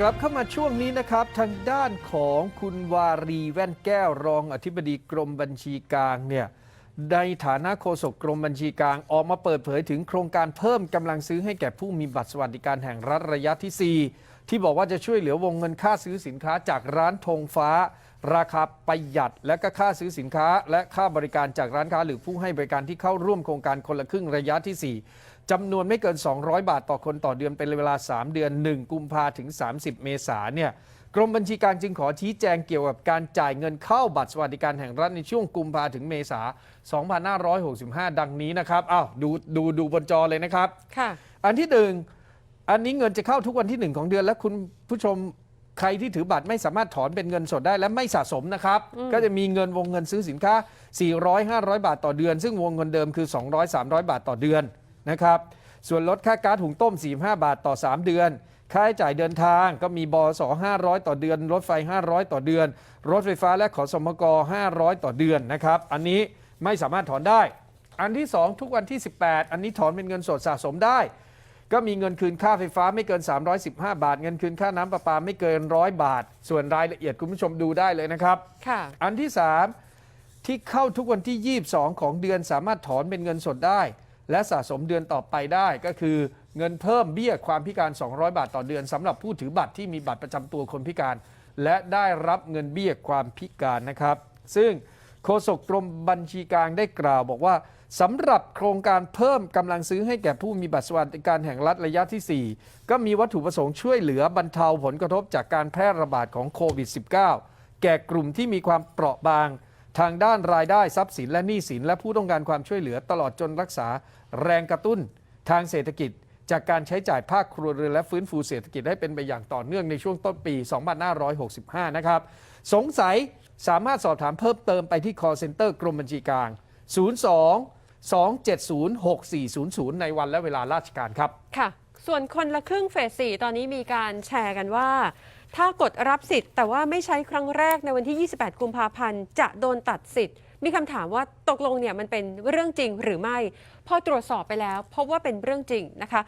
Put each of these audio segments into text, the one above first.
กลับเข้ามาช่วงนี้นะครับ ทางด้านของคุณวารีแว่นแก้วรองอธิบดีกรมบัญชีกลางเนี่ยในฐานะโฆษกกรมบัญชีกลางออกมาเปิดเผยถึงโครงการเพิ่มกำลังซื้อให้แก่ผู้มีบัตรสวัสดิการแห่งรัฐระยะที่ 4 ที่บอกว่าจะช่วยเหลือวงเงินค่าซื้อสินค้าจากร้านธงฟ้า ราคาประหยัด และก็ค่าซื้อสินค้า และค่าบริการจากร้านค้า หรือผู้ให้บริการที่เข้าร่วมโครงการคนละครึ่งระยะที่ 4 จำนวนไม่เกิน 200 บาทต่อคนต่อเดือนเป็นเวลา 3 เดือน 1 กุมภาถึง 30 เมษาเนี่ยกรมบัญชีกลางจึงขอชี้แจงเกี่ยวกับการจ่ายเงินเข้าบัตรสวัสดิการแห่งรัฐในช่วงกุมภาถึงเมษา 2565 ดังนี้นะครับอ้าวดูดูดูบนจอเลยนะครับ ค่ะ อันที่หนึ่งอันนี้เงินจะเข้าทุกวันที่หนึ่งของเดือนและคุณผู้ชมใครที่ถือบัตรไม่สามารถถอนเป็นเงินสดได้และไม่สะสมนะครับ ก็จะมีเงินวงเงินซื้อสินค้า 400 500 บาทต่อเดือน ซึ่งวงเงินเดิมคือ 200 300 บาทต่อเดือน นะครับ ส่วนลดค่าก๊าซหุงต้ม 45 บาทต่อ 3 เดือน ค่าใช้จ่ายเดินทางก็มีบส500 ต่อเดือน รถไฟ 500 ต่อเดือน รถไฟฟ้าและขอสมก500 ต่อเดือนนะครับ อันนี้ไม่สามารถถอนได้ อันที่ 2 ทุกวันที่ 18 อันนี้ถอนเป็นเงินสดสะสมได้ ก็มีเงินคืนค่าไฟฟ้าไม่เกิน 315 บาท เงินคืนค่าน้ำประปาไม่เกินร้อยบาท ส่วนรายละเอียดคุณผู้ชมดูได้เลยนะครับ ค่ะ อันที่ 3 ที่เข้าทุกวันที่ 22 ของเดือนสามารถถอนเป็นเงินสดได้ และสะสมเดือนต่อไปได้ก็คือเงินเพิ่มเบี้ยความพิการ 200 บาทต่อเดือนสำหรับผู้ถือบัตรที่มีบัตรประจำตัวคนพิการ และได้รับเงินเบี้ยความพิการนะครับ ซึ่งโฆษกกรมบัญชีกลางได้กล่าวบอกว่าสำหรับโครงการเพิ่มกำลังซื้อให้แก่ผู้มีบัตรสวัสดิการแห่งรัฐระยะที่ 4 ก็มีวัตถุประสงค์ช่วยเหลือบรรเทาผลกระทบจากการแพร่ระบาดของโควิด -19 แก่กลุ่มที่มีความเปราะบาง ทางด้านรายได้ทรัพย์สินและหนี้สิน และผู้ต้องการความช่วยเหลือตลอดจนรักษาแรงกระตุ้น ทางเศรษฐกิจ จากการใช้จ่ายภาคครัวเรือนและฟื้นฟูเศรษฐกิจให้เป็นไปอย่างต่อเนื่องในช่วงต้นปี 2565 นะครับ สงสัยสามารถสอบถามเพิ่มเติมไปที่ call center กรมบัญชีกลาง 02 270 6400 ในวันและเวลาราชการครับ ค่ะ ส่วนคนละครึ่งเฟสสี่ตอนนี้มีการแชร์กันว่า ถ้ากดรับสิทธิ์แต่ว่าไม่ใช้ครั้งแรกในวันที่ 28 กุมภาพันธ์ จะโดนตัดสิทธิ์ มีคำถามว่าตกลงเนี่ยมันเป็นเรื่องจริงหรือไม่ พอตรวจสอบไปแล้ว พบว่าเป็นเรื่องจริงนะคะ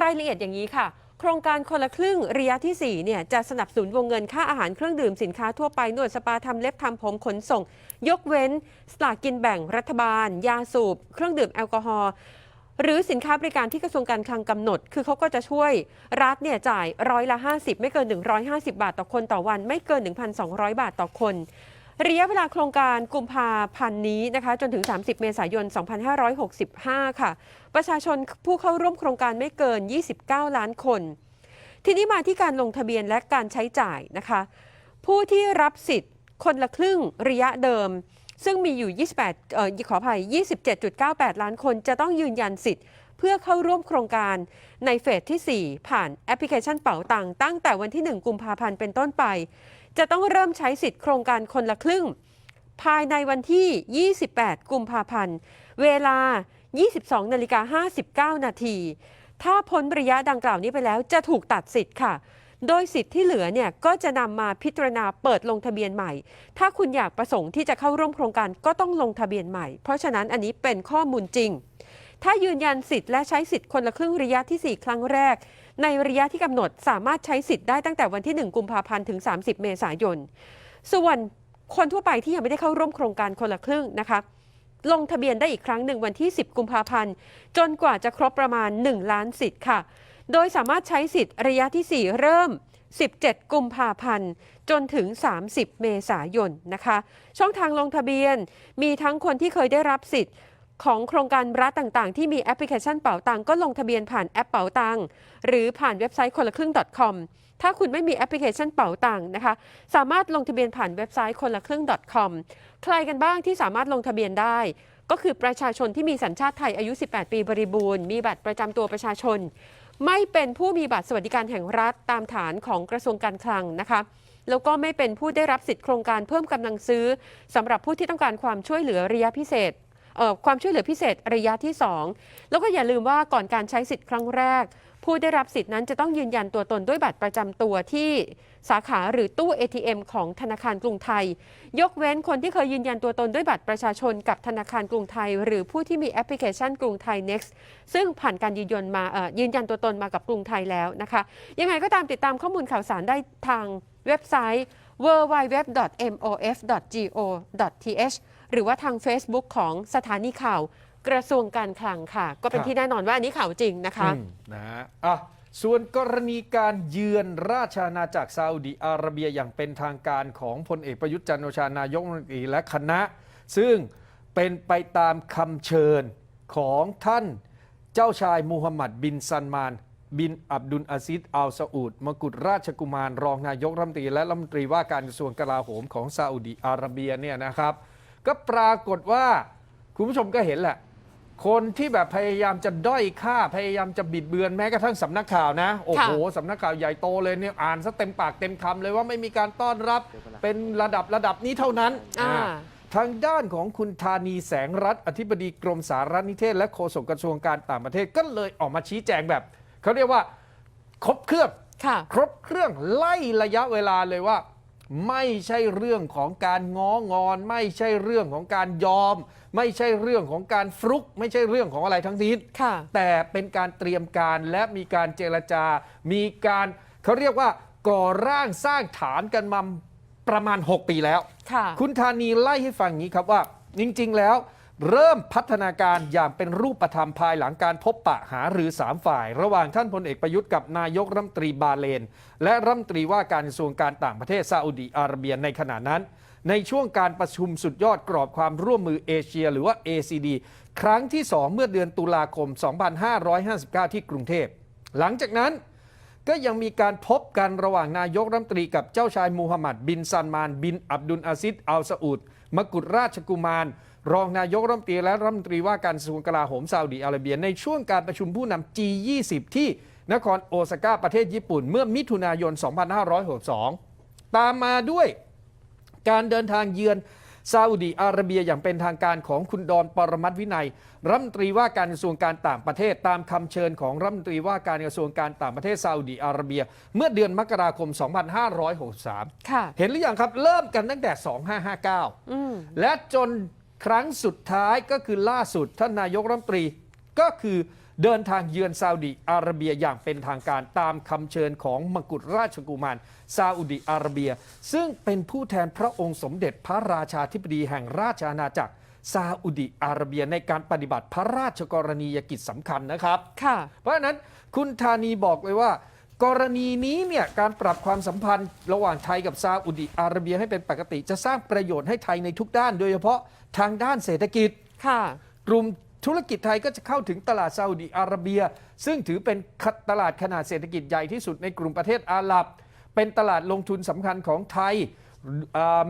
รายละเอียดอย่างนี้ค่ะ โครงการคนละครึ่งระยะที่ 4 เนี่ยจะสนับสนุนวงเงินค่าอาหารเครื่องดื่มสินค้าทั่วไปนวดสปาทำเล็บทำผมขนส่ง ยกเว้นสลากกินแบ่งรัฐบาล ยาสูบ เครื่องดื่มแอลกอฮอล์ หรือสินค้าบริการที่กระทรวงการคลังกำหนด คือเขาก็จะช่วยรัฐเนี่ยจ่ายร้อยละ 50 ไม่เกิน 150 บาทต่อคนต่อวัน ไม่เกิน 1,200 บาทต่อคนระยะเวลาโครงการกุมภาพันธ์นี้นะคะจนถึง 30 เมษายน 2565 ค่ะ ประชาชนผู้เข้าร่วมโครงการไม่เกิน 29 ล้านคน ทีนี้มาที่การลงทะเบียนและการใช้จ่ายนะคะ ผู้ที่รับสิทธิ์คนละครึ่งระยะเดิม ซึ่งมีอยู่ 28เอ่อขออภัย 27.98 ล้านคนจะต้องยืนยันสิทธิ์ เพื่อเข้าร่วมโครงการในเฟสที่ 4 ผ่านแอปพลิเคชันเป๋าตังตั้งแต่วันที่ 1 กุมภาพันธ์เป็นต้นไป จะต้องเริ่มใช้สิทธิ์โครงการคนละครึ่ง ภายในวันที่ 28 กุมภาพันธ์ เวลา 22นาฬิกา59 นาที ถ้าพ้นระยะดังกล่าวนี้ไปแล้วจะถูกตัดสิทธิ์ค่ะ โดยสิทธิ์ที่เหลือเนี่ยก็จะนำมาพิจารณาเปิดลงทะเบียนใหม่ ถ้าคุณอยากประสงค์ที่จะเข้าร่วมโครงการก็ต้องลงทะเบียนใหม่ เพราะฉะนั้นอันนี้เป็นข้อมูลจริง ถ้ายืนยันสิทธิ์และใช้สิทธิ์คนละครึ่งระยะที่ 4 ครั้งแรก ในระยะที่กำหนดสามารถใช้สิทธิ์ได้ตั้งแต่วันที่ 1 กุมภาพันธ์ถึง 30 เมษายน ส่วนคนทั่วไปที่ยังไม่ได้เข้าร่วมโครงการคนละครึ่งนะคะลงทะเบียนได้อีกครั้งหนึ่งวันที่ 10 กุมภาพันธ์ จนกว่าจะครบประมาณ 1 ล้านสิทธิ์ค่ะ โดยสามารถใช้สิทธิ์ระยะที่ 4 เริ่ม 17 กุมภาพันธ์ จนถึง 30 เมษายนนะคะ ช่องทางลงทะเบียนมีทั้งคนที่เคยได้รับสิทธิ์ของโครงการรัฐต่างๆ ที่มีแอปพลิเคชันเป๋าตังก็ลงทะเบียนผ่านแอปเป๋าตังหรือผ่านเว็บไซต์คนละครึ่ง .com ถ้าคุณไม่มีแอปพลิเคชันเป๋าตังนะคะ สามารถลงทะเบียนผ่านเว็บไซต์คนละครึ่ง .com ใครกันบ้างที่สามารถลงทะเบียนได้ ก็คือประชาชนที่มีสัญชาติไทยอายุ 18 ปีบริบูรณ์ มีบัตรประจำตัวประชาชน ไม่เป็นผู้มีบัตรสวัสดิการแห่งรัฐตามฐานของกระทรวงการคลังนะคะแล้วก็ไม่เป็นผู้ได้รับสิทธิโครงการเพิ่มกำลังซื้อสำหรับผู้ที่ต้องการความช่วยเหลือระยะพิเศษความช่วยเหลือพิเศษระยะที่ 2 แล้วก็อย่าลืมว่าก่อนการใช้สิทธิ์ครั้งแรก ผู้ได้รับสิทธินั้นจะต้องยืนยันตัวตนด้วยบัตรประจำตัวที่สาขาหรือตู้ ATM ของธนาคารกรุงไทย ยกเว้นคนที่เคยยืนยันตัวตนด้วยบัตรประชาชนกับธนาคารกรุงไทย หรือผู้ที่มีแอปพลิเคชันกรุงไทย Next ซึ่งผ่านการยืนยันมายืนยันตัวตนมากับกรุงไทยแล้วนะคะ ยังไงก็ตามติดตามข้อมูลข่าวสารได้ทางเว็บไซต์ www.mof.go.th หรือว่าทาง Facebook ของสถานีข่าว กระทรวงการคลังค่ะ ก็เป็นครับที่แน่นอนว่าอันนี้ข่าวจริงนะคะอืมนะฮะอะส่วนกรณีการเยือนราชอาณาจักรซาอุดิอาระเบียอย่างเป็นทางการของพลเอกประยุทธ์จันทร์โอชานายกรัฐมนตรีและคณะ ซึ่งเป็นไปตามคำเชิญของท่านเจ้าชายมูฮัมหมัดบินซันมาน บินอับดุลอาซิดอัลซาอุดมกุฎราชกุมารรองนายกรัฐมนตรีและรัฐมนตรีว่าการกระทรวงกลาโหมของซาอุดิอาระเบียเนี่ยนะครับ ก็ปรากฏว่าคุณผู้ชมก็เห็นแหละ คนที่แบบพยายามจะด้อยค่าพยายามจะบิดเบือนแม้กระทั่งสำนักข่าวนะ โอ้โหสำนักข่าวใหญ่โตเลยเนี่ยอ่านซะเต็มปากเต็มคำเลยว่าไม่มีการต้อนรับเป็นระดับระดับนี้เท่านั้นอ่าอ่าทางด้านของคุณธานีแสงรัฐอธิบดีกรมสารนิเทศ และโฆษกกระทรวงการต่างประเทศก็เลยออกมาชี้แจงแบบเขาเรียกว่า ครบเครื่องค่ะครบเครื่องไล่ระยะเวลาเลยว่า ไม่ใช่เรื่องของการง้องอน ไม่ใช่เรื่องของการยอม ไม่ใช่เรื่องของการฟลุก ไม่ใช่เรื่องของอะไรทั้งสิ้นค่ะ แต่เป็นการเตรียมการและมีการเจรจา มีการเขาเรียกว่าก่อร่างสร้างฐานกันมาประมาณ 6 ปีแล้ว ค่ะ คุณธานีไล่ให้ฟังอย่างนี้ครับว่า จริง ๆ แล้ว เริ่มพัฒนาการอย่างเป็นรูปธรรมภายหลังการพบปะหาหรือ3ฝ่าย ระหว่างท่านพลเอกประยุทธ์กับนายกรัฐมนตรีบาเลน และรัฐมนตรีว่าการกระทรวงการต่างประเทศซาอุดีอาระเบียในขณะนั้น ในช่วงการประชุมสุดยอดกรอบความร่วมมือเอเชีย หรือว่า ACD ครั้งที่ 2 เมื่อเดือนตุลาคม 2559 ที่กรุงเทพ หลังจากนั้นก็ยังมีการพบกันระหว่างนายกรัฐมนตรีกับเจ้าชายมูฮัมหมัดบินซันมาน บินอับดุลอาซิดอัลซาอุด มกุฎราชกุมาร รองนายกรัฐมนตรีและรัฐมนตรีว่าการกระทรวงกลาโหมซาอุดิอาระเบีย ในช่วงการประชุมผู้นำ G20 ที่นครโอซาก้าประเทศญี่ปุ่น เมื่อมิถุนายน 2562 ตามมาด้วยการเดินทางเยือน ซาอุดีอาระเบียอย่างเป็นทางการของคุณดอนปรมัตถ์วินัย รัฐมนตรีว่าการกระทรวงการต่างประเทศตามคำเชิญของรัฐมนตรีว่าการกระทรวงการต่างประเทศซาอุดีอาระเบีย เมื่อเดือนมกราคม 2563ค่ะเห็นหรือยังครับ เริ่มกันตั้งแต่ 2559อืมและจนครั้งสุดท้ายก็คือล่าสุดท่านนายกรัฐมนตรีก็คือ เดินทางเยือนซาอุดิอาระเบียอย่างเป็นทางการตามคำเชิญของมกุฎราชกุมารซาอุดิอาระเบีย ซึ่งเป็นผู้แทนพระองค์สมเด็จพระราชาธิบดีแห่งราชอาณาจักรซาอุดิอาระเบียในการปฏิบัติพระราชกรณียกิจสำคัญนะครับ ค่ะ เพราะฉะนั้นคุณธานีบอกเลยว่า กรณีนี้เนี่ยการปรับความสัมพันธ์ระหว่างไทยกับซาอุดิอาระเบียให้เป็นปกติ จะสร้างประโยชน์ให้ไทยในทุกด้าน โดยเฉพาะทางด้านเศรษฐกิจ ค่ะ กลุ่ม ธุรกิจไทยก็จะเข้าถึงตลาดซาอุดิอาระเบีย ซึ่งถือเป็นตลาดขนาดเศรษฐกิจใหญ่ที่สุดในกลุ่มประเทศอาหรับ เป็นตลาดลงทุนสำคัญของไทย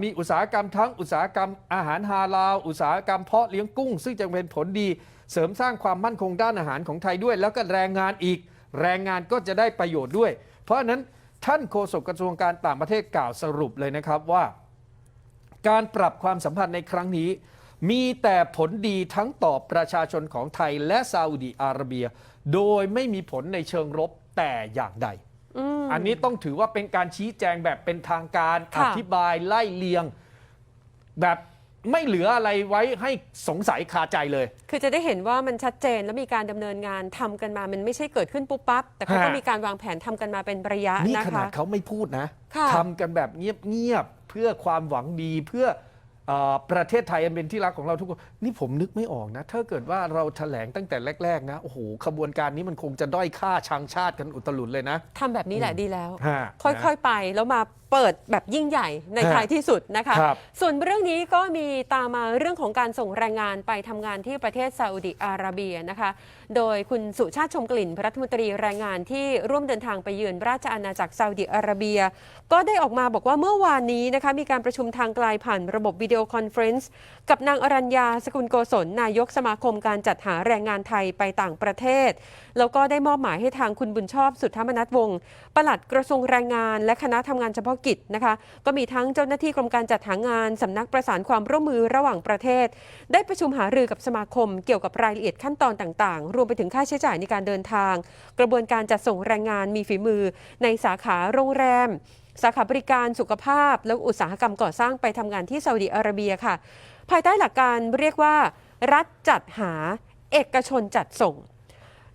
มีอุตสาหกรรมทั้งอุตสาหกรรมอาหารฮาลาลอุตสาหกรรมเพาะเลี้ยงกุ้ง ซึ่งจะเป็นผลดี เสริมสร้างความมั่นคงด้านอาหารของไทยด้วย แล้วก็แรงงานอีก แรงงานก็จะได้ประโยชน์ด้วย เพราะนั้นท่านโฆษกกระทรวงการต่างประเทศกล่าวสรุปเลยนะครับว่า การปรับความสัมพันธ์ในครั้งนี้ มีแต่ผลดีทั้งต่อประชาชนของไทยและซาอุดีอาระเบีย โดยไม่มีผลในเชิงรบแต่อย่างใดอืมอันนี้ต้องถือว่าเป็นการชี้แจงแบบเป็นทางการอค่ะธิบายไล่เลียง แบบไม่เหลืออะไรไว้ให้สงสัยคาใจเลย คือจะได้เห็นว่ามันชัดเจนและมีการดำเนินงานทำกันมา มันไม่ใช่เกิดขึ้นปุ๊บปั๊บ แต่เขาก็ฮะมีการวางแผนทำกันมาเป็นระยะนี่นะขนาคะดเขาไม่พูดนะค่ะทำกันแบบเงียบๆเพื่อความหวังดีเพื่อเออ ประเทศไทยอันเป็นที่รักของเราทุกคน นี่ผมนึกไม่ออกนะ ถ้าเกิดว่าเราแถลงตั้งแต่แรก ๆ นะ โอ้โหขบวนการนี้มันคงจะด้อยค่าชังชาติกันอุตลุดเลยนะ ทำแบบนี้แหละดีแล้ว ฮะค่อย ๆ ไปแล้วมาเปิดแบบยิ่งใหญ่ในฮะท้ายที่สุดนะคะ ครับ ส่วนเรื่องนี้ก็มีตามมาเรื่องของการส่งแรงงานไปทำงานที่ประเทศซาอุดิอาระเบียนะคะ โดยคุณสุชาติชมกลิ่นรัฐมนตรีแรงงานที่ร่วมเดินทางไปเยือนราชอาณาจักรซาอุดิอาระเบีย ก็ได้ออกมาบอกว่าเมื่อวานนี้นะคะมีการประชุมทางไกลผ่านระบบวิดีโอคอนเฟรนซ์กับนางอรัญญาสกุลโกศลนายกสมาคมการจัดหาแรงงานไทยไปต่างประเทศ แล้วก็ได้มอบหมายให้ทางคุณบุญชอบสุทธมนัทวงศ์ปลัดกระทรวงแรงงาน และคณะทำงานเฉพาะกิจนะคะ ก็มีทั้งเจ้าหน้าที่กรมการจัดหางานสำนักประสานความร่วมมือระหว่างประเทศ ได้ประชุมหารือกับสมาคม เกี่ยวกับรายละเอียดขั้นตอนต่างๆ รวมไปถึงค่าใช้จ่ายในการเดินทาง กระบวนการจัดส่งแรงงานมีฝีมือ ในสาขาโรงแรม สาขาบริการสุขภาพ และอุตสาหกรรมก่อสร้างไปทำงานที่ซาอุดิอาระเบียค่ะ ภายใต้หลักการเรียกว่า รัฐจัดหาเอกชนจัดส่ง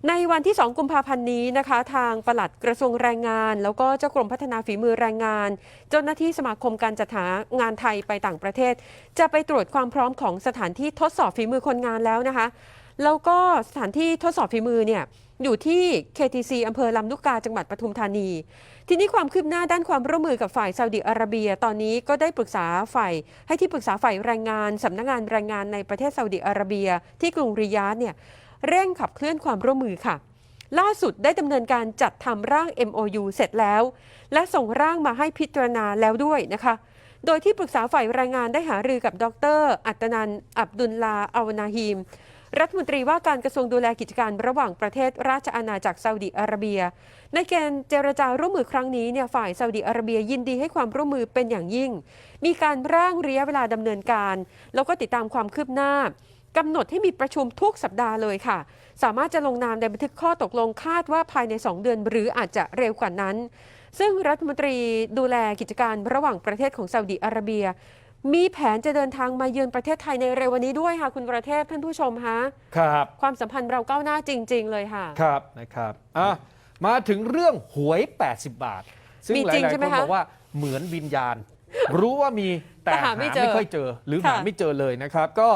ในวันที่ 2 กุมภาพันธ์นี้นะคะ ทางปลัดกระทรวงแรงงาน แล้วก็เจ้ากรมพัฒนาฝีมือแรงงาน เจ้าหน้าที่สมาคมการจัดหางานไทยไปต่างประเทศ จะไปตรวจความพร้อมของสถานที่ทดสอบฝีมือคนงานแล้วนะคะ แล้วก็สถานที่ทดสอบฝีมือเนี่ยอยู่ที่ KTC อำเภอลำลูกกาจังหวัดปทุมธานี ทีนี้ความคืบหน้าด้านความร่วมมือกับฝ่ายซาอุดิอาระเบีย ตอนนี้ก็ได้ปรึกษาฝ่ายให้ที่ปรึกษาฝ่ายแรงงานสำนักงานแรงงานในประเทศซาอุดิอาระเบีย ที่กรุงริยาดเนี่ยเร่งขับเคลื่อนความร่วมมือค่ะล่าสุดได้ดำเนินการจัดทำร่าง MOU เสร็จแล้ว และส่งร่างมาให้พิจารณาแล้วด้วยนะคะ โดยที่ปรึกษาฝ่ายแรงงานได้หารือกับดร อัตนัน อับดุลลาอาวนาฮีม รัฐมนตรีว่าการกระทรวงดูแลกิจการระหว่างประเทศราชอาณาจักรซาอุดิอาระเบีย ในการเจรจาร่วมมือครั้งนี้เนี่ยฝ่ายซาอุดิอาระเบียยินดีให้ความร่วมมือเป็นอย่างยิ่ง มีการร่างระยะเวลาดำเนินการ แล้วก็ติดตามความคืบหน้ากำหนดให้มีประชุมทุกสัปดาห์เลยค่ะ สามารถจะลงนามในบันทึกข้อตกลงคาดว่าภายใน 2 เดือน หรืออาจจะเร็วกว่านั้น ซึ่งรัฐมนตรีดูแลกิจการระหว่างประเทศของซาอุดิอาระเบีย มีแผนจะเดินทางมาเยือนประเทศไทยในเร็ววันนี้ด้วยค่ะ คุณประเทศท่านผู้ชมฮะครับ ความสัมพันธ์เราก้าวหน้าจริง ๆ เลยค่ะ ครับนะครับอะมาถึงเรื่องหวย 80 บาท ซึ่งมีหจริงลายใช่ๆไหมคนคะบอกว่าเหมือนวิญญาณ รู้ว่ามีแต่แต่หาหาไม่ไม่เจอค่อยเจอ หรือค่ะหาไม่เจอเลยนะครับ ก็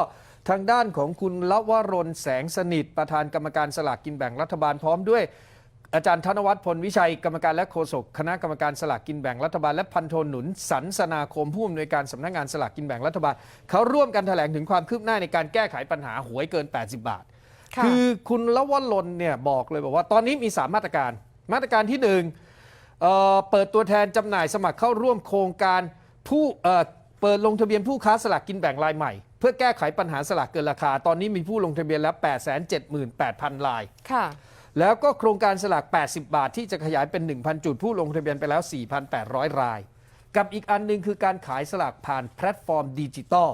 ทางด้านของคุณละวรนแสงสนิท ประธานกรรมการสลากกินแบ่งรัฐบาลพร้อมด้วย อาจารย์ธนวัฒน์พลวิชัยกรรมการและโฆษกคณะกรรมการสลากกินแบ่งรัฐบาลและพันโทหนุนสันสนาคมผู้อำนวยการสำนักงานสลากกินแบ่งรัฐบาลเขาร่วมกันแถลงถึงความคืบหน้าในการแก้ไขปัญหาหวยเกิน 80 บาทค่ะคือคุณละวรนเนี่ยบอกเลยบอกว่าตอนนี้มี 3 มาตรการ มาตรการที่1เอ่อเปิดตัวแทนจำหน่ายสมัครเข้าร่วมโครงการผู้เอ่อเปิดลงทะเบียนผู้ค้าสลากกินแบ่งรายใหม่เพื่อแก้ไขปัญหาสลากเกินราคา ตอนนี้มีผู้ลงทะเบียนแล้ว 878,000 รายค่ะ แล้วก็โครงการสลาก 80 บาทที่จะขยายเป็น 1,000 จุดผู้ลงทะเบียนไปแล้ว 4,800 ราย กับอีกอันหนึงคือการขายสลากผ่านแพลตฟอร์มดิจิตอล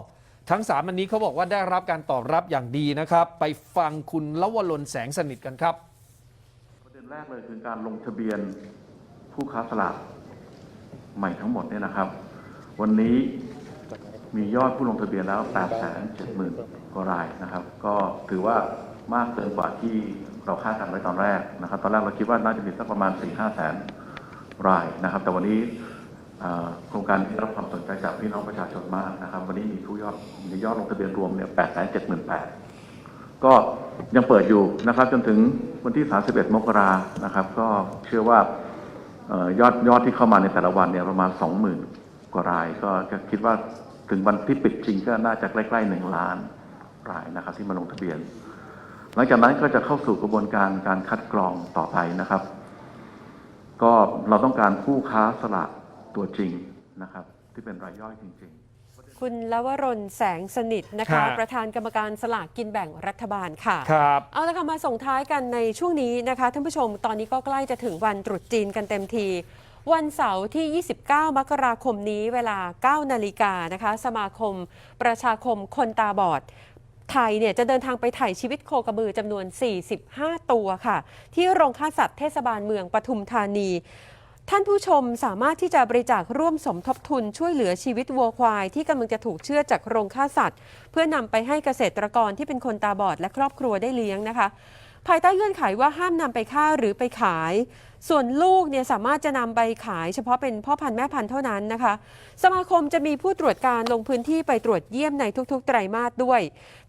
ทั้ง 3 อันนี้เขาบอกว่าได้รับการตอบรับอย่างดีนะครับ ไปฟังคุณลวรนแสงสนิทกันครับ ประเด็นแรกเลยคือการลงทะเบียนผู้ค้าสลากใหม่ทั้งหมดเนี่ยนะครับ วันนี้มียอดผู้ลงทะเบียนแล้ว 8 7 0 0 0 0กว่ารายนะครับ ก็ถือว่า มากเกินกว่าที่เราคาดการไว้ตอนแรกนะครับ ตอนแรกเราคิดว่าน่าจะมีสักประมาณ4 5แสนรายนะครับ แต่วันนี้โครงการได้รับความสนใจจากพี่น้องประชาชนมากนะครับ วันนี้มีผู้ยอดมียอดลงทะเบียนรวมเนี่ย8 7 8 0 0 0ก็ยังเปิดอยู่นะครับ จนถึงวันที่ 31 มกรานะครับ ก็เชื่อว่าออยอดยอดที่เข้ามาในแต่ละวันเนี่ยประมาณ 20,000 กว่าราย ก็จะคิดว่าถึงวันที่ปิดจริงก็น่าจะใกล้ๆ1ล้านรายนะครับ ที่มาลงทะเบียน หลังจากนั้นก็จะเข้าสู่กระบวนการการคัดกรองต่อไปนะครับ ก็เราต้องการผู้ค้าสลากตัวจริงนะครับ ที่เป็นรายย่อยจริง ๆคุณลวรนแสงสนิทนะครัคะบประธานกรรมการสลากกินแบ่งรัฐบาลค่ะครับเอาละค่ะมาส่งท้ายกันในช่วงนี้นะคะท่านผู้ชมตอนนี้ก็ใกล้จะถึงวันตรุษจีนกันเต็มที วันเสาร์ที่ 29 มกราคมนี้เวลา 9 นาฬิกานะคะ สมาคมประชาคมคนตาบอด ไทยเนี่ยจะเดินทางไปถ่ายชีวิตโคกระบือจำนวน 45 ตัวค่ะ ที่โรงฆ่าสัตว์เทศบาลเมืองปทุมธานี ท่านผู้ชมสามารถที่จะบริจาคร่วมสมทบทุนช่วยเหลือชีวิตวัวควาย ที่กำลังจะถูกเชื่อจากโรงฆ่าสัตว์ เพื่อนำไปให้เกษตรกรที่เป็นคนตาบอดและครอบครัวได้เลี้ยงนะคะ ภายใต้เงื่อนไขว่าห้ามนำไปฆ่าหรือไปขาย ส่วนลูกเนี่ยสามารถจะนำไปขาย เฉพาะเป็นพ่อพันธุ์แม่พันธุ์เท่านั้นนะคะ สมาคมจะมีผู้ตรวจการลงพื้นที่ไปตรวจเยี่ยมในทุกๆ ไตรมาสด้วย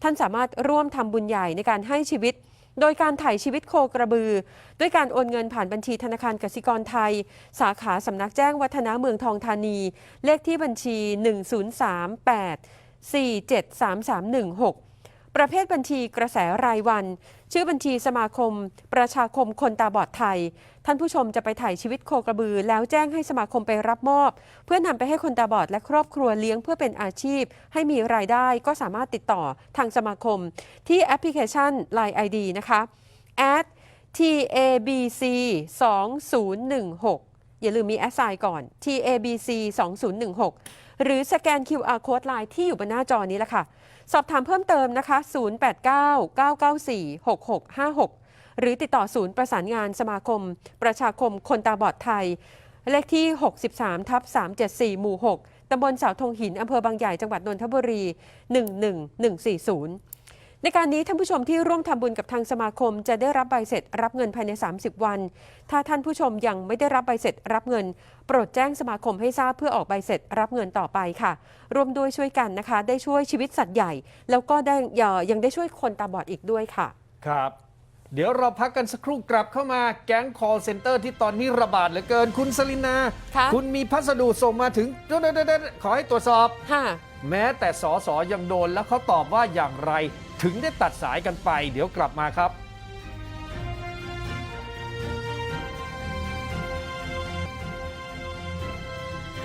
ท่านสามารถร่วมทำบุญใหญ่ในการให้ชีวิต โดยการถ่ายชีวิตโคกระบือ ด้วยการโอนเงินผ่านบัญชีธนาคารกสิกรไทย สาขาสำนักแจ้งวัฒนาเมืองทองธานี เลขที่บัญชี 1038 473316ประเภทบัญชีกระแสรายวัน ชื่อบัญชีสมาคม ประชาคมคนตาบอดไทย ท่านผู้ชมจะไปถ่ายชีวิตโคกระบือ แล้วแจ้งให้สมาคมไปรับมอบ เพื่อนำไปให้คนตาบอดและครอบครัวเลี้ยงเพื่อเป็นอาชีพ ให้มีรายได้ก็สามารถติดต่อทางสมาคม ที่แอปพลิเคชัน Line ID นะคะ at tabc 2016อย่าลืมมีแอสไซน์ก่อน tabc 2016หรือสแกน QR Code Line ที่อยู่บนหน้าจอนี้แหละค่ะ สอบถามเพิ่มเติมนะคะ 089 994 6656 หรือติดต่อศูนย์ประสานงานสมาคม ประชาคมคนตาบอดไทย เลขที่ 63ทับ374 หมู่ 6ตำบลเสาธงหิน อำเภอบางใหญ่ จังหวัดนนทบุรี 11140 ในการนี้ท่านผู้ชมที่ร่วมทำบุญกับทางสมาคม จะได้รับใบเสร็จรับเงินภายใน 30 วัน ถ้าท่านผู้ชมยังไม่ได้รับใบเสร็จรับเงิน โปรดแจ้งสมาคมให้ทราบเพื่อออกใบเสร็จรับเงินต่อไปค่ะ ร่วมด้วยช่วยกันนะคะ ได้ช่วยชีวิตสัตว์ใหญ่ แล้วก็ได้เอ่อยังได้ช่วยคนตาบอดอีกด้วยค่ะ ครับ เดี๋ยวเราพักกันสักครู่กลับเข้ามาแก๊ง call center ที่ตอนนี้ระบาดเหลือเกินคุณสลินาค่ะคุณมีพัสดุส่งมาถึงเดี๋ยวๆๆๆขอให้ตรวจสอบค่ะแม้แต่สอสอยังโดนแล้วเขาตอบว่าอย่างไร ถึงได้ตัดสายกันไป เดี๋ยวกลับมาครับ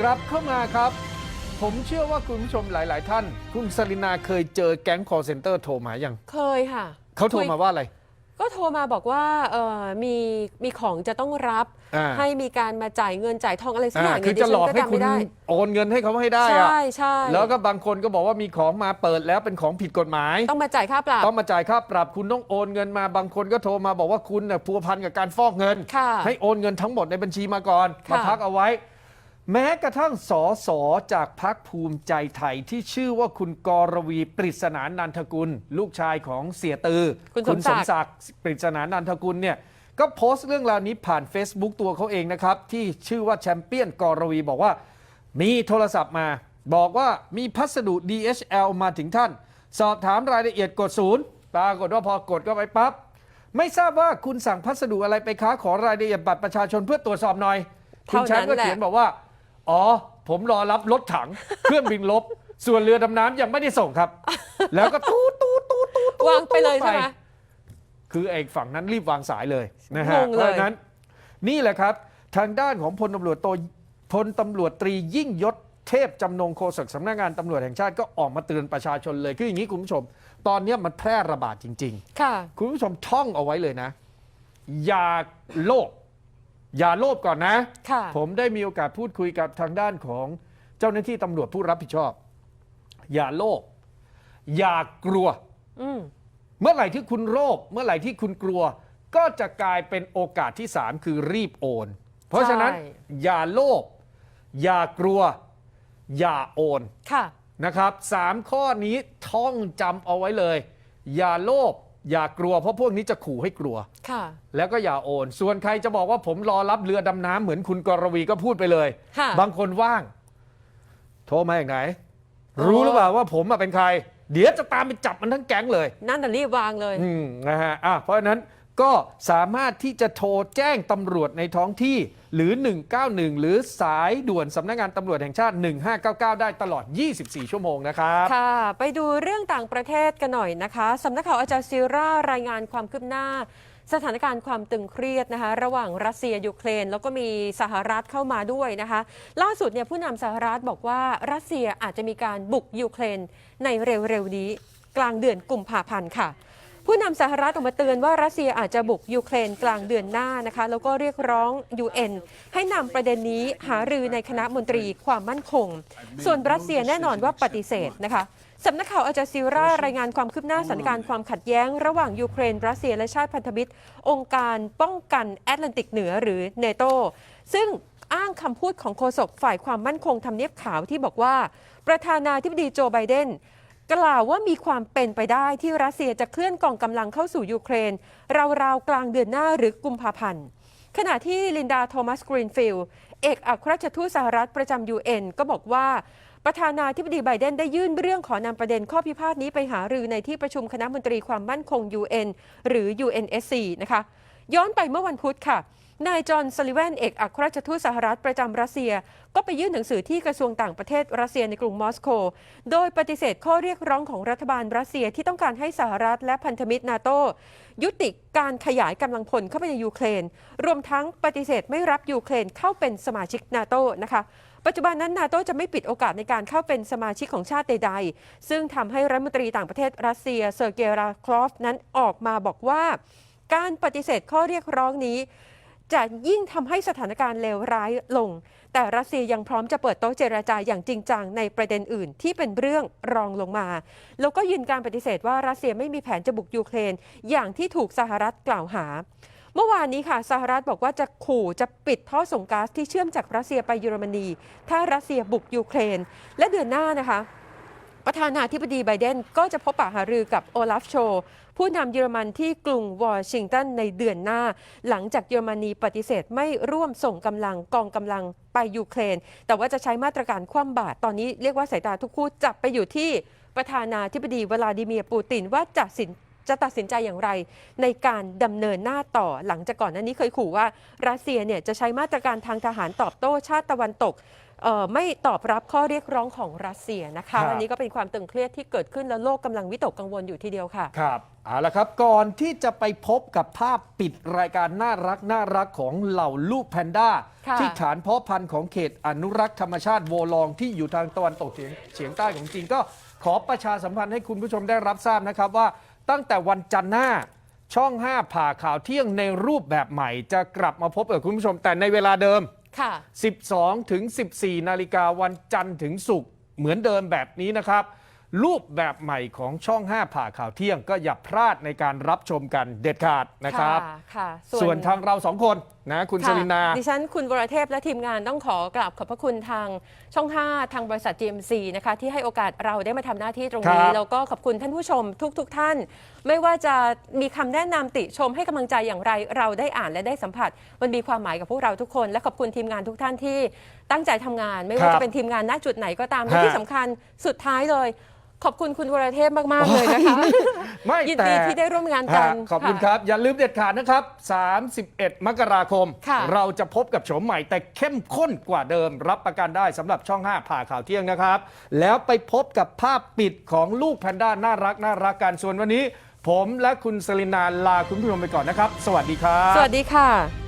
กลับเข้ามาครับ ผมเชื่อว่าคุณผู้ชมหลาย ๆ ท่าน คุณสลินาเคยเจอแก๊ง call center โทรมายังเคยค่ะ เขาโทรมาว่าอะไร ก็โทรมาบอกว่าเออมีมีของจะต้องรับอ่า ให้มีการมาจ่ายเงินจ่ายทองอะไรสักออ่าย่างคือเนี่ยจะหลอกดิให้ฉันคุณจำไม่ได้โอนเงินให้เขาให้ได้ใช่อะใช่แล้วก็บางคนก็บอกว่ามีของมาเปิดแล้วเป็นของผิดกฎหมาย ต้องมาจ่ายค่าปรับต้องมาจ่ายค่าปรับคุณต้องโอนเงินมา บางคนก็โทรมาบอกว่าคุณน่ะพัวพันกับการฟอกเงิน ค่ะ ให้โอนเงินทั้งหมดในบัญชีมาก่อนค่ะ มาพักเอาไว้ แม้กระทั่งสอสอจากพักภูมิใจไทยที่ชื่อว่าคุณกรวีปริศนานันทกุล ลูกชายของเสียตือคุณสมศักดิ์ศักดิ์ปริศนานันทกุลเนี่ยก็โพสต์เรื่องราวนี้ผ่าน Facebook ตัวเขาเองนะครับ ที่ชื่อว่าแชมเปี้ยนกรวีบอกว่า มีโทรศัพท์มา บอกว่ามีพัสดุ DHL มาถึงท่าน สอบถามรายละเอียดกดศูนย์ปรากฏว่าพอกดเข้าไปปั๊บไม่ทราบว่าคุณสั่งพัสดุอะไรไปค้าขอรายละเอียดบัตรประชาชนเพื่อตรวจสอบหน่อยคุณแชมป์ก็เท่านั้นแหละเขียนบอกว่า อ๋อ ผมรอรับรถถัง เครื่องบินลบ ส่วนเรือดำน้ำยังไม่ได้ส่งครับ แล้วก็ตูดตูดตูดตูดตูดวางไปเลยใช่ไหม คือไอ้ฝั่งนั้นรีบวางสายเลยนะฮะงงเลย เพราะฉะนั้น นี่แหละครับ ทางด้านของพลตำรวจโทพลตำรวจตรียิ่งยศเทพจำนงโฆษกสำนักงานตำรวจแห่งชาติก็ออกมาเตือนประชาชนเลยคืออย่างนี้คุณผู้ชม ตอนนี้มันแพร่ระบาดจริงค่ะๆคุณผู้ชมท่องเอาไว้เลยนะ อย่าโลภ อย่าโลภก่อนนะ ค่ะ ผมได้มีโอกาสพูดคุยกับทางด้านของเจ้าหน้าที่ตำรวจผู้รับผิดชอบ อย่าโลภอย่ากลัว อืม เมื่อไหร่ที่คุณโลภเมื่อไหร่ที่คุณกลัว ก็จะกลายเป็นโอกาสที่ 3 คือรีบโอน เพราะฉะนั้นใช่ อย่าโลภอย่ากลัว อย่าโอนค่ะ นะครับสามข้อนี้ท่องจำเอาไว้เลย อย่าโลภ อย่ากลัวเพราะพวกนี้จะขู่ให้กลัว ค่ะ แล้วก็อย่าโอน ส่วนใครจะบอกว่าผมรอรับเรือดำน้ำเหมือนคุณกรวีก็พูดไปเลย ค่ะ บางคนว่าง โทรมาอย่างไหน รู้หรือเปล่าว่าผมอะเป็นใคร เดี๋ยวจะตามไปจับมันทั้งแก๊งเลย นั่นแต่ะรีบวางเลย อืมนะฮะอะเพราะฉะนั้น ก็สามารถที่จะโทรแจ้งตำรวจในท้องที่หรือ 191 หรือสายด่วนสำนักงานตำรวจแห่งชาติ 1599 ได้ตลอด 24 ชั่วโมงนะครับ ค่ะ ไปดูเรื่องต่างประเทศกันหน่อยนะคะสำนักข่าวอาจารย์ซีร่ารายงานความคืบหน้า สถานการณ์ความตึงเครียดนะคะ ระหว่างรัสเซียยูเครน แล้วก็มีสหรัฐเข้ามาด้วยนะคะ ล่าสุดเนี่ยผู้นำสหรัฐบอกว่ารัสเซียอาจจะมีการบุกยูเครนในเร็วๆนี้ กลางเดือนกุมภาพันธ์ค่ะ ผู้นำสหรัฐออกมาเตือนว่ารัสเซียอาจจะบุกยูเครนกลางเดือนหน้านะคะแล้วก็เรียกร้อง UN ให้นำประเด็นนี้หารือในคณะมนตรีความมั่นคง ส่วนรัสเซียแน่นอนว่าปฏิเสธนะคะสำนักข่าวอาจาซีรารายงานความคืบหน้าสถานการณ์ความขัดแย้ง ระหว่างยูเครนรัสเซียและชาติพันธมิตร องค์การป้องกันแอตแลนติกเหนือหรือเนโตซึ่งอ้างคำพูดของโฆษกฝ่ายความมั่นคงทำเนียบขาวที่บอกว่า ประธานาธิบดีโจไบเดน กล่าวว่ามีความเป็นไปได้ที่รัสเซียจะเคลื่อนกองกำลังเข้าสู่ยูเครน ราวๆ กลางเดือนหน้าหรือกุมภาพันธ์ ขณะที่ลินดาโทมัสกรีนฟิลด์เอกอัครราชทูตสหรัฐประจำ UN ก็บอกว่า ประธานาธิบดีไบเดนได้ยื่นเรื่องขอนำประเด็นข้อพิพาทนี้ไปหารือในที่ประชุมคณะมนตรีความมั่นคง UN หรือ UNSC นะคะ ย้อนไปเมื่อวันพุธค่ะ นายจอห์นซัลลิแวนเอกอัครราชทูตสหรัฐประจำรัสเซีย ก็ไปยื่นหนังสือที่กระทรวงต่างประเทศรัสเซียในกรุงมอสโก โดยปฏิเสธข้อเรียกร้องของรัฐบาลรัสเซียที่ต้องการให้สหรัฐและพันธมิตรนาโตยุติการขยายกำลังพลเข้าไปในยูเครน รวมทั้งปฏิเสธไม่รับยูเครนเข้าเป็นสมาชิกนาโตนะคะปัจจุบันนั้นนาโตจะไม่ปิดโอกาสในการเข้าเป็นสมาชิกของชาติใดๆ ซึ่งทำให้รัฐมนตรีต่างประเทศรัสเซียเซอร์เกย์ราคลอฟนั้นออกมาบอกว่า การปฏิเสธข้อเรียกร้องนี้ จะยิ่งทำให้สถานการณ์เลวร้ายลง แต่รัสเซียยังพร้อมจะเปิดโต๊ะเจรจาอย่างจริงจังในประเด็นอื่นที่เป็นเรื่องรองลงมา แล้วก็ยืนการปฏิเสธว่ารัสเซียไม่มีแผนจะบุกยูเครน อย่างที่ถูกสหรัฐกล่าวหาเมื่อวานนี้ค่ะสหรัฐบอกว่าจะขู่จะปิดท่อส่งก๊าซที่เชื่อมจากรัสเซียไปเยอรมนี ถ้ารัสเซียบุกยูเครน และเดือนหน้านะคะ ประธานาธิบดีไบเดนก็จะพบปะหารือกับโอลาฟโช ผู้นำเยอรมันที่กรุงวอชิงตันในเดือนหน้า หลังจากเยอรมนีปฏิเสธไม่ร่วมส่งกำลังกองกำลังไปยูเครน แต่ว่าจะใช้มาตรการคว่ำบาตรตอนนี้เรียกว่าสายตาทุกคู่จับไปอยู่ที่ประธานาธิบดีวลาดิเมียร์ปูตินว่าจะสินจะตัดสินใจอย่างไร ในการดำเนินหน้าต่อหลังจากก่อนหน้านี้เคยขู่ว่ารัสเซียเนี่ยจะใช้มาตรการทางทหารตอบโต้ชาติตะวันตก ไม่ตอบรับข้อเรียกร้องของรัสเซียนะครัคะบอันนี้ก็เป็นความตึงเครียดที่เกิดขึ้นแล้วโลกกำลังวิตกกังวลอยู่ทีเดียวค่ะครับเอาละครับก่อนที่จะไปพบกับภาพปิดรายการน่ารักน่ารักของเหล่าลูกแพนด้าค่ะที่ฐานเพาะพันธุ์ของเขตอนุรักษ์ธรรมชาติโวลองที่อยู่ทางตะวันตกเฉียงเฉียงใต้ของจีนก็ขอประชาสัมพันธ์ให้คุณผู้ชมได้รับทราบนะครับว่า ตั้งแต่วันจันทร์หน้าช่อง 5 ผ่าข่าวเที่ยงในรูปแบบใหม่ จะกลับมาพบกับคุณผู้ชมแต่ในเวลาเดิม ค่ะ12 ถึง 14 นาฬิกาวันจันทร์ถึงศุกร์เหมือนเดิมแบบนี้นะครับ รูปแบบใหม่ของช่อง 5 ผ่าข่าวเที่ยงก็อย่าพลาดในการรับชมกันเด็ดขาดนะครับ ค่ะค่ะส่วนทางเราสองคน นะคุณค่ะสลินาดิฉันคุณวรเทพและทีมงานต้องขอกราบขอบพระคุณทางช่อง 5 ทางบริษัท GMC นะคะที่ให้โอกาสเราได้มาทำหน้าที่ตรงนี้ครับแล้วก็ขอบคุณท่านผู้ชมทุกๆทท่าน ไม่ว่าจะมีคำแนะนำติชมให้กำลังใจอย่างไร เราได้อ่านและได้สัมผัส มันมีความหมายกับพวกเราทุกคน และขอบคุณทีมงานทุกท่านที่ตั้งใจทำงาน ไม่ว่าครับจะเป็นทีมงานหน้าจุดไหนก็ตามและฮะที่สำคัญสุดท้ายเลย ขอบคุณคุณวรเทพมากๆเลยนะคะ ไม่ยินแต่ดีที่ได้ร่วมงานกัน ฮะขอบคุณครับ อย่าลืมเด็ดขาดนะครับ 31 มกราคม ค่ะ เราจะพบกับโฉมใหม่แต่เข้มข้นกว่าเดิม รับประกันได้สำหรับช่อง 5 ผ่าข่าวเที่ยงนะครับ แล้วไปพบกับภาพปิดของลูกแพนด้าน่ารักน่ารักกันส่วนวันนี้ ผมและคุณสลินาลาคุณผู้ชมไปก่อนนะครับ สวัสดีครับ สวัสดีค่ะ